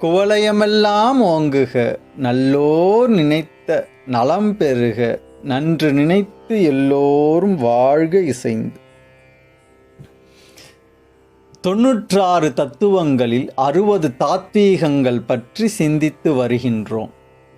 குவலயமெல்லாம் ஓங்குக நல்லோர் நினைத்த நலம் பெறுக நன்று நினைத்து எல்லோரும் வாழ்க இசைந்து. தொன்னூற்றாறு தத்துவங்களில் அறுபது தாத்வீகங்கள் பற்றி சிந்தித்து வருகின்றோம்.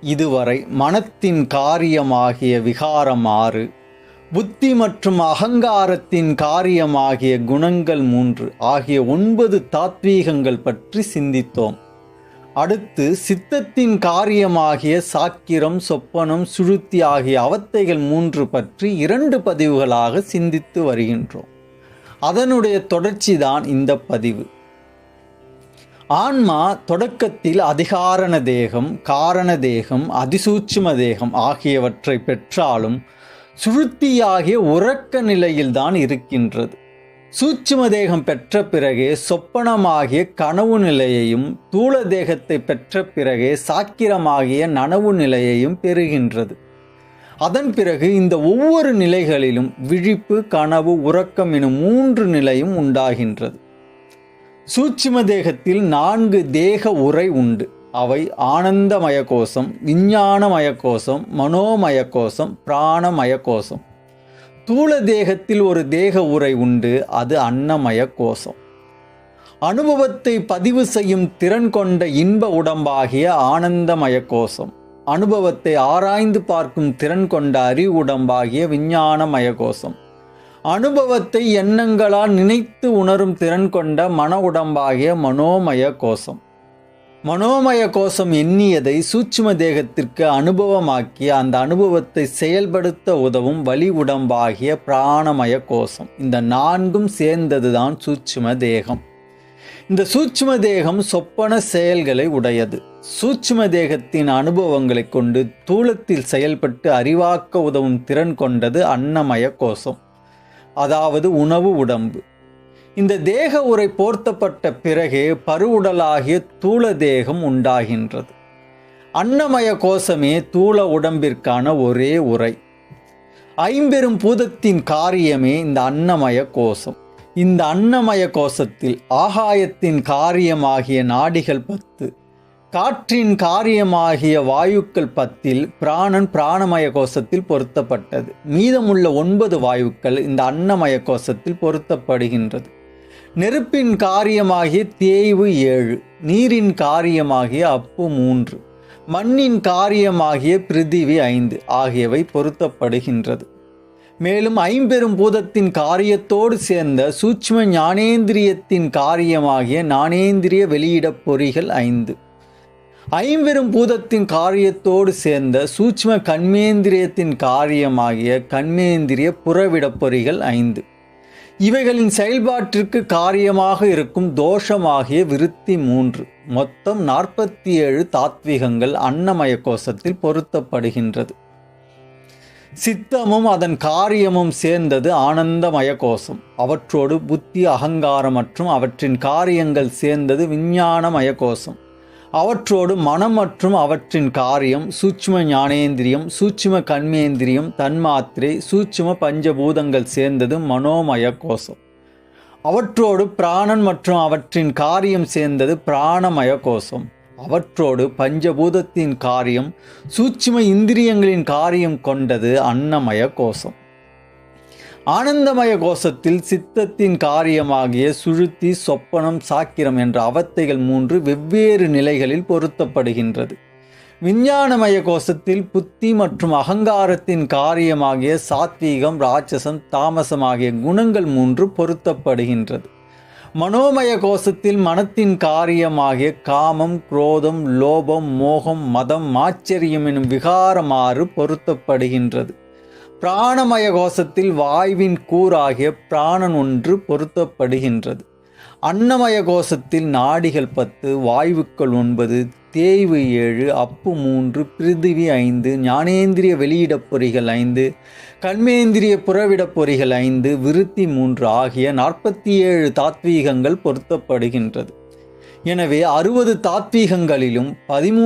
இதுவரை மனத்தின் காரியமாகிய விகாரம் ஆறு புத்தி மற்றும் அகங்காரத்தின் காரியமாகிய குணங்கள் மூன்று ஆகிய ஒன்பது தாத்வீகங்கள் பற்றி சிந்தித்தோம். அடுத்து சித்தத்தின் காரியமாகிய சாக்கிரம் சொப்பனம் சுழுத்தி ஆகிய அவத்தைகள் மூன்று பற்றி இரண்டு பதிவுகளாக சிந்தித்து வருகின்றோம். அதனுடைய தொடர்ச்சிதான் இந்த பதிவு. ஆன்மா தொடக்கத்தில் அதிகாரண தேகம் காரண தேகம் அதிசூட்சும தேகம் ஆகியவற்றை பெற்றாலும் சுழுத்தியாகிய உறக்க நிலையில்தான் இருக்கின்றது. சூட்சும தேகம் பெற்ற பிறகே சொப்பனமாகிய கனவு நிலையையும் தூள தேகத்தை பெற்ற பிறகே சாக்கிரமாகிய நனவு நிலையையும் பெறுகின்றது. அதன் பிறகு இந்த ஒவ்வொரு நிலைகளிலும் விழிப்பு கனவு உறக்கம் எனும் மூன்று நிலையும் உண்டாகின்றது. சூட்சும தேகத்தில் நான்கு தேக உரை உண்டு. அவை ஆனந்தமய கோஷம் விஞ்ஞானமய கோஷம் மனோமய கோஷம் பிராணமய கோஷம் தூள தேகத்தில் ஒரு தேக உரை உண்டு அது அன்னமய கோஷம். அனுபவத்தை பதிவு செய்யும் திறன் கொண்ட இன்ப உடம்பாகிய ஆனந்தமய கோஷம். அனுபவத்தை ஆராய்ந்து பார்க்கும் திறன் கொண்ட அறிவு உடம்பாகிய விஞ்ஞானமய கோஷம். அனுபவத்தை எண்ணங்களால் நினைத்து உணரும் திறன் கொண்ட மன உடம்பாகிய மனோமய கோஷம். மனோமய கோஷம் எண்ணியதை சூட்சும தேகத்திற்கு அனுபவமாக்கி அந்த அனுபவத்தை செயல்படுத்த உதவும் வலி உடம்பாகிய பிராணமய கோஷம். இந்த நான்கும் சேர்ந்ததுதான் சூட்சும தேகம். இந்த சூட்சும தேகம் சொப்பன செயல்களை உடையது. சூட்சும தேகத்தின் அனுபவங்களை கொண்டு தூளத்தில் செயல்பட்டு அறிவாக்க உதவும் திறன் கொண்டது அன்னமய கோஷம். அதாவது உணவு உடம்பு. இந்த தேக உரை போர்த்தப்பட்ட பிறகே பருவுடலாகிய தூள தேகம் உண்டாகின்றது. அன்னமய கோஷமே தூள உடம்பிற்கான ஒரே உரை. ஐம்பெரும் பூதத்தின் காரியமே இந்த அன்னமய கோஷம். இந்த அன்னமய கோஷத்தில் ஆகாயத்தின் காரியமாகிய நாடிகள் பத்து காற்றின் காரியமாகிய வாயுக்கள் பத்தில் பிராணன் பிராணமய கோஷத்தில் பொருத்தப்பட்டது. மீதமுள்ள ஒன்பது வாயுக்கள் இந்த அன்னமய கோஷத்தில் பொருத்தப்படுகின்றது. நெருப்பின் காரியமாகிய தேய்வு ஏழு நீரின் காரியமாகிய அப்பு மூன்று மண்ணின் காரியமாகிய பிரிதிவி ஐந்து ஆகியவை பொருத்தப்படுகின்றது. மேலும் ஐம்பெரும் பூதத்தின் காரியத்தோடு சேர்ந்த சூட்ச்ம ஞானேந்திரியத்தின் காரியமாகிய ஞானேந்திரிய வெளியிடப் பொறிகள் ஐந்து. ஐம்பெரும் பூதத்தின் காரியத்தோடு சேர்ந்த சூட்ச்ம கண்மேந்திரியத்தின் காரியமாகிய கண்மேந்திரிய புறவிடப் பொறிகள் ஐந்து. இவைகளின் செயல்பாட்டிற்கு காரியமாக இருக்கும் தோஷமாகிய விருத்தி மூன்று. மொத்தம் நாற்பத்தி ஏழு தாத்வீகங்கள் அன்னமய கோஷத்தில் பொருத்தப்படுகின்றது. சித்தமும் அதன் காரியமும் சேர்ந்தது ஆனந்தமய கோஷம் அவற்றோடு புத்தி அகங்காரம் மற்றும் அவற்றின் காரியங்கள் சேர்ந்தது விஞ்ஞானமய கோஷம் அவற்றோடு மனம் மற்றும் அவற்றின் காரியம் சூட்சும ஞானேந்திரியம் சூட்சும கண்மேந்திரியம் தன்மாத்திரை சூட்சும பஞ்சபூதங்கள் சேர்ந்தது மனோமய கோஷம். அவற்றோடு பிராணன் மற்றும் அவற்றின் காரியம் சேர்ந்தது பிராணமய கோஷம். அவற்றோடு பஞ்சபூதத்தின் காரியம் சூட்சும இந்திரியங்களின் காரியம் கொண்டது அன்னமய கோஷம். ஆனந்தமய கோஷத்தில் சித்தத்தின் காரியமாகிய சுழுத்தி சொப்பனம் சாக்கிரம் என்ற அவத்தைகள் மூன்று வெவ்வேறு நிலைகளில் பொருத்தப்படுகின்றது. விஞ்ஞானமய கோஷத்தில் புத்தி மற்றும் அகங்காரத்தின் காரியமாகிய சாத்வீகம் ராட்சசம் தாமசம் ஆகிய குணங்கள் மூன்று பொருத்தப்படுகின்றது. மனோமய கோஷத்தில் மனத்தின் காரியமாகிய காமம் குரோதம் லோபம் மோகம் மதம் ஆச்சரியம் எனும் விகாரமாறு பொருத்தப்படுகின்றது. பிராணமய கோஷத்தில் வாயுவின் கூறாகிய பிராணன் ஒன்று பொருத்தப்படுகின்றது. அன்னமய கோஷத்தில் நாடிகள் பத்து வாயுக்கள் ஒன்பது தேய்வு ஏழு அப்பு மூன்று பிரிதிவி ஐந்து ஞானேந்திரிய வெளியிடப் பொறிகள் ஐந்து கண்மேந்திரிய புறவிடப் பொறிகள் ஐந்து விருத்தி மூன்று ஆகிய நாற்பத்தி ஏழு தாத்வீகங்கள் பொருத்தப்படுகின்றது. எனவே அறுபது தாத்வீகங்களிலும் பதிமூன்று